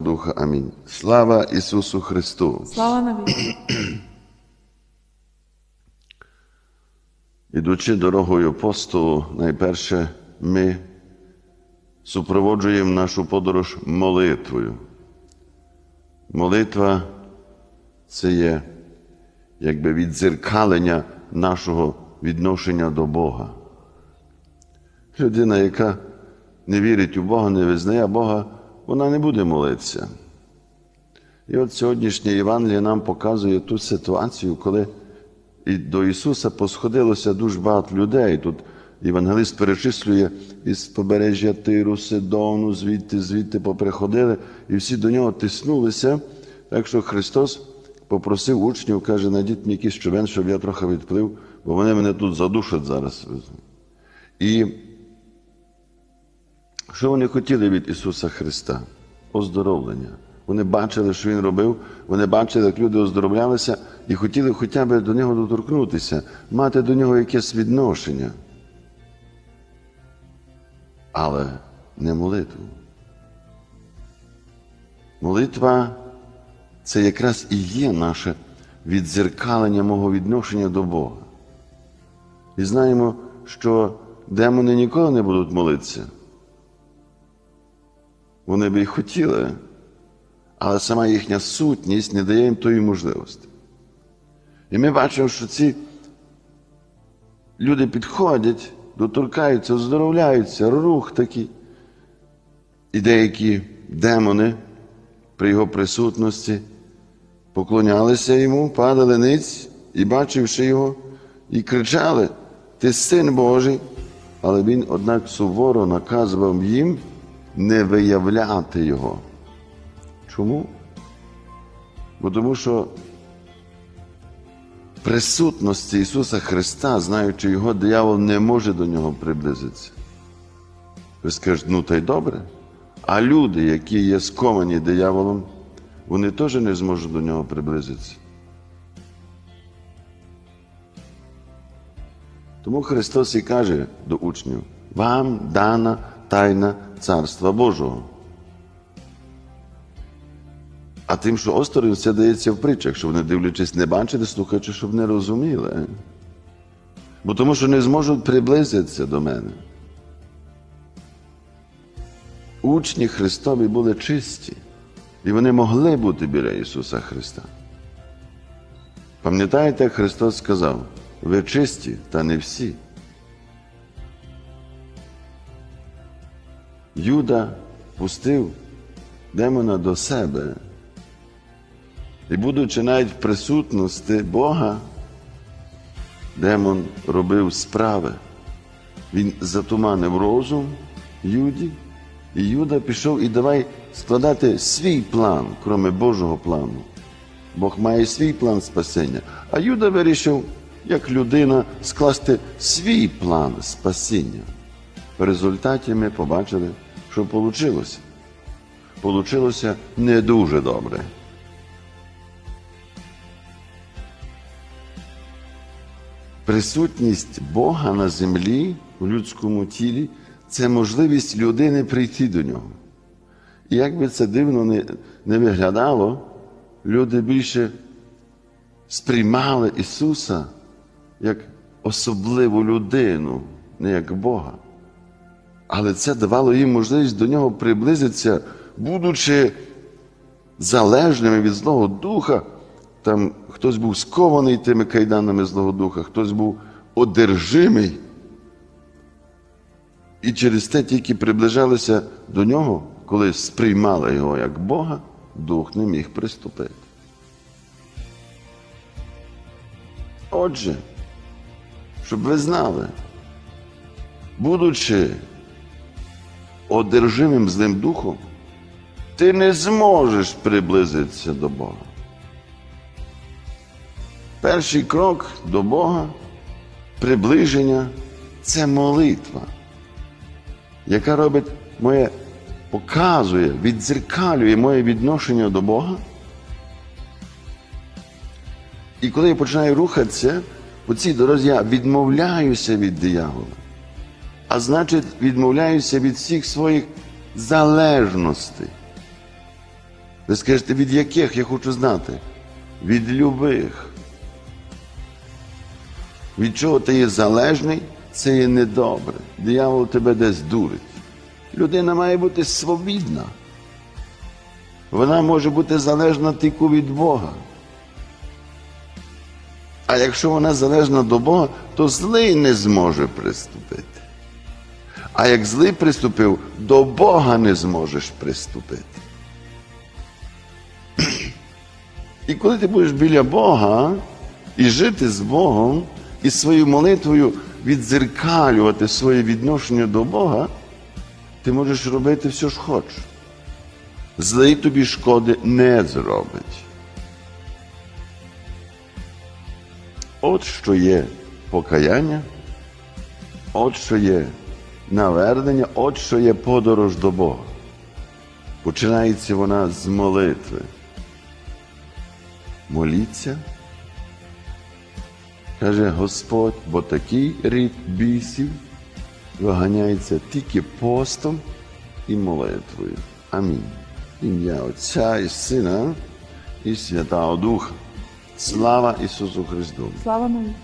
Духа. Амінь. Слава Ісусу Христу! Слава навіки. Ідучи дорогою посту, найперше ми супроводжуємо нашу подорож молитвою. Молитва це є якби віддзеркалення нашого відношення до Бога. Людина, яка не вірить у Бога, не визнає Бога, вона не буде молитися. І от сьогоднішнє Євангеліє нам показує ту ситуацію, коли до Ісуса посходилося дуже багато людей. Тут євангелист перечислює із побережжя Тиру, Сидону, звідти, звідти поприходили, і всі до нього тиснулися. Так що Христос попросив учнів, каже, найдіть мені якийсь човен, щоб я трохи відплив, бо вони мене тут задушать зараз. І що вони хотіли від Ісуса Христа? Оздоровлення. Вони бачили, що Він робив, вони бачили, як люди оздоровлялися, і хотіли хоча б до нього доторкнутися, мати до нього якесь відношення. Але не молитву. Молитва це якраз і є наше відзеркалення мого відношення до Бога. І знаємо, що демони ніколи не будуть молитися. Вони би й хотіли, але сама їхня сутність не дає їм тої можливості. І ми бачимо, що ці люди підходять, доторкаються, оздоровляються, рух такий. І деякі демони при його присутності поклонялися йому, падали ниць і, бачивши його, і кричали: Ти син Божий, але він, однак, суворо наказував їм не виявляти його. Чому? Бо тому що присутності Ісуса Христа, знаючи Його, диявол не може до нього приблизитися. Ви скажете, ну та й добре. А люди, які є сковані дияволом, вони теж не зможуть до нього приблизитися. Тому Христос і каже до учнів: вам дана тайна Царства Божого. А тим, що осторонь, це дається в притчах, що вони, дивлячись, не бачили, слухаючи, щоб не розуміли. Бо тому що не зможуть приблизитися до мене. Учні Христові були чисті, і вони могли бути біля Ісуса Христа. Пам'ятаєте, Христос сказав, ви чисті, та не всі. Юда пустив демона до себе. І, будучи навіть в присутності Бога, демон робив справи. Він затуманив розум Юді, і Юда пішов і давай складати свій план, кроме Божого плану. Бог має свій план спасіння. А Юда вирішив, як людина, скласти свій план спасіння. В результаті ми побачили, що вийшло. Получилося не дуже добре. Присутність Бога на землі у людському тілі це можливість людини прийти до нього. І як би це дивно не, не виглядало, люди більше сприймали Ісуса як особливу людину, не як Бога. Але це давало їм можливість до нього приблизитися, будучи залежними від Злого Духа. Там хтось був скований тими кайданами Злого Духа, хтось був одержимий. І через те тільки приближалися до нього, коли сприймали його як Бога, Дух не міг приступити. Отже, щоб ви знали, будучи одержимим злим духом, ти не зможеш приблизитися до Бога. Перший крок до Бога, приближення це молитва, яка робить моє, показує, віддзеркалює моє відношення до Бога. І коли я починаю рухатися по цій дорозі, я відмовляюся від диявола а значить, відмовляюся від всіх своїх залежностей. Ви скажете, від яких я хочу знати? Від любих. Від чого ти є залежний, це є недобре. Диявол тебе десь дурить. Людина має бути свобідна. Вона може бути залежна тільки від Бога. А якщо вона залежна до Бога, то злий не зможе приступити. А як злий приступив, до Бога не зможеш приступити. І коли ти будеш біля Бога і жити з Богом, і своєю молитвою відзеркалювати своє відношення до Бога, ти можеш робити все, що хочеш. Злий тобі шкоди не зробить. От що є покаяння, от що є навернення, от що є подорож до Бога. Починається вона з молитви. Моліться. Каже Господь, бо такий рід бісів виганяється тільки постом і молитвою. Амінь. Ім'я Отця і Сина і Святого Духа. Слава Ісусу Христу! Слава навіки.